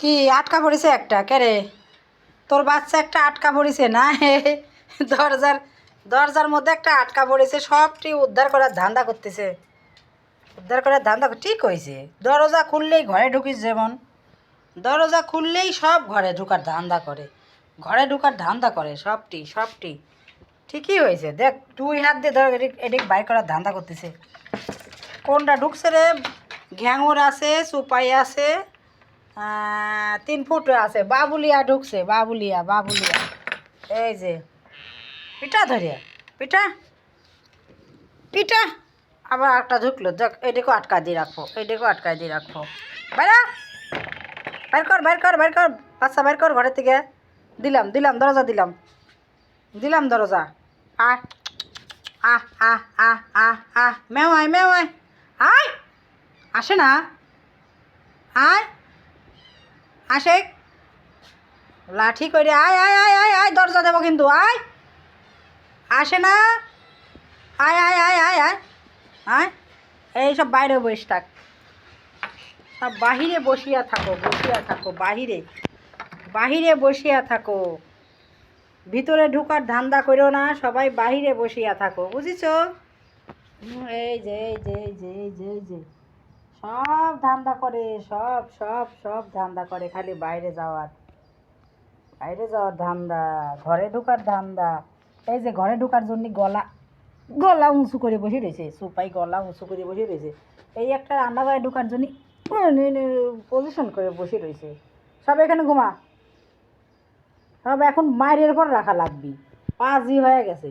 কি আটকা পড়েছে একটা? কেরে তোর বাচ্চা একটা আটকা পড়েছে না? দরজার দরজার মধ্যে একটা আটকা পড়েছে, সবটি উদ্ধার করার ধান্দা করতেছে। উদ্ধার করার ধান্দা ঠিক হয়েছে। দরজা খুললেই ঘরে ঢুকিস যেমন। দরজা খুললেই সব ঘরে ঢুকার ধান্দা করে। ঘরে ঢুকার ধান্দা করে সবটি সবটি। ঠিকই হয়েছে। দেখ, দুই হাত দিয়ে ধর, এদিক এদিক বাইর করার ধান্দা করতেছে। কোনটা ঢুকছে রে? ঘ্যাঙর আছে, সুপাই আছে। তিন ফুট আছে, বাবুলিয়া ঢুকছে, বাবুলিয়া বাবুলিয়া। এই যে, পিঠা ধরিয়া, পিঠা পিঠা। আবার একটা ঢুকলো, দেখ, এদিকেও আটকা দিয়ে রাখব এদিকেও আটকা দিয়ে রাখব বাইরা বাইর কর বাইর কর বাইর কর, বাচ্চা বাইর কর ঘরের থেকে। দিলাম দিলাম, দরজা দিলাম। দিলাম দরজা। আহ আহ আহ আহ আহ আহ। মেও আয় মেও আয়। আয়। আসে না। আয়। আসে লাঠি করে আয় আয় আয় আয় আয়, দরজা দেবো কিন্তু, আয়। আসে না। আয় আয় আয় আয় আয়। আয়। এই সব বাইরে বসে থাক। সব বাহিরে বসিয়া থাকো বসিয়া থাকো, বাহিরে। বাহিরে বসিয়া থাকো। ভিতরে ঢুকার ধান্দা করো না, সবাই বাহিরে বসিয়া থাকো, বুঝিছ? এই যে এই যে এই যে এই যে এই যে। সব ধান্দা করে, সব সব সব ধান্দা করে, খালি বাইরে যাওয়ার। বাইরে যাওয়ার ধান্দা, ঘরে ঢুকার ধান্দা। এই যে ঘরে ঢুকার জন্য গলা গলা উঁচু করে বসে রয়েছে, সুপাই গলা উঁচু করে বসে রয়েছে। এই একটা রান্না ঘরে ঢুকার জন্য পজিশন করে বসে রয়েছে। সব এখানে ঘুমা। সব এখন মায়ের পর রাখা লাগবে। পাঁচই হয়ে গেছে।